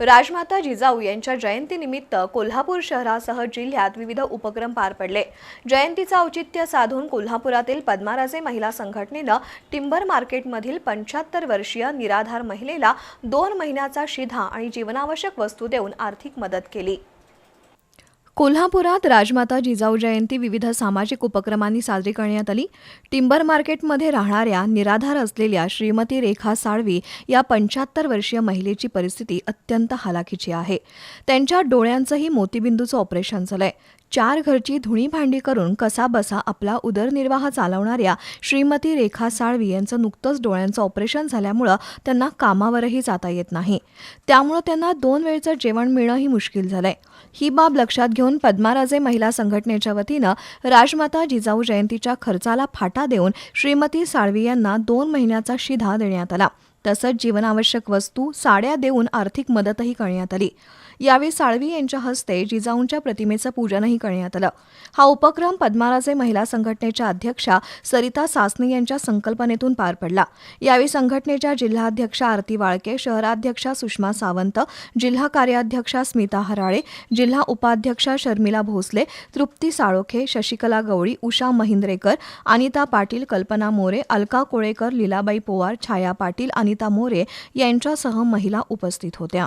राजमाता जिजाऊ यांच्या जयंतीनिमित्त कोल्हापूर शहरासह जिल्ह्यात विविध उपक्रम पार पडले. जयंतीचं औचित्य साधून कोल्हापुरातील पद्माराजे महिला संघटनेनं टिंबर मार्केटमधील पंच्याहत्तर वर्षीय निराधार महिलेला दोन महिन्याचा शिधा आणि जीवनावश्यक वस्तू देऊन आर्थिक मदत केली. कोल्हापुरात राजमाता जिजाऊ जयंती विविध सामाजिक उपक्रमांनी साजरी करण्यात आली. टिंबर मार्केटमध्ये राहणाऱ्या निराधार असलेल्या श्रीमती रेखा साळवी या पंच्याहत्तर वर्षीय महिलेची परिस्थिती अत्यंत हालाखीची आहे. त्यांच्या डोळ्यांचंही मोतीबिंदूचं ऑपरेशन झालंय. चार घरची धुणी भांडी करून कसा बसा आपला उदरनिर्वाह चालवणाऱ्या श्रीमती रेखा साळवी यांचं नुकतंच डोळ्यांचं ऑपरेशन झाल्यामुळं त्यांना कामावरही जाता येत नाही. त्यामुळं त्यांना दोन वेळचं जेवण मिळणंही मुश्किल झालंय. ही बाब लक्षात घेऊन पद्माराजे महिला संघटनेच्या वतीनं राजमाता जिजाऊ जयंतीच्या खर्चाला फाटा देऊन श्रीमती साळवी यांना दोन महिन्याचा शिधा देण्यात आला. तसंच जीवनावश्यक वस्तू साड्या देऊन आर्थिक मदतही करण्यात आली. यावेळी साळवी यांच्या हस्ते जिजाऊंच्या प्रतिमेचं पूजनही करण्यात आलं. हा उपक्रम पद्माराजे महिला संघटनेच्या अध्यक्षा सरिता सासने यांच्या संकल्पनेतून पार पडला. यावेळी संघटनेच्या जिल्हाध्यक्षा आरती वाळके शहराध्यक्षा सुषमा सावंत जिल्हा कार्याध्यक्षा स्मिता हराळे जिल्हा उपाध्यक्षा शर्मिला भोसले तृप्ती साळोखे शशिकला गवळी उषा महिंद्रेकर अनिता पाटील कल्पना मोरे अलका कोळेकर लीलाबाई पोवार छाया पाटील अनिता मोरे यांच्यासह महिला उपस्थित होत्या.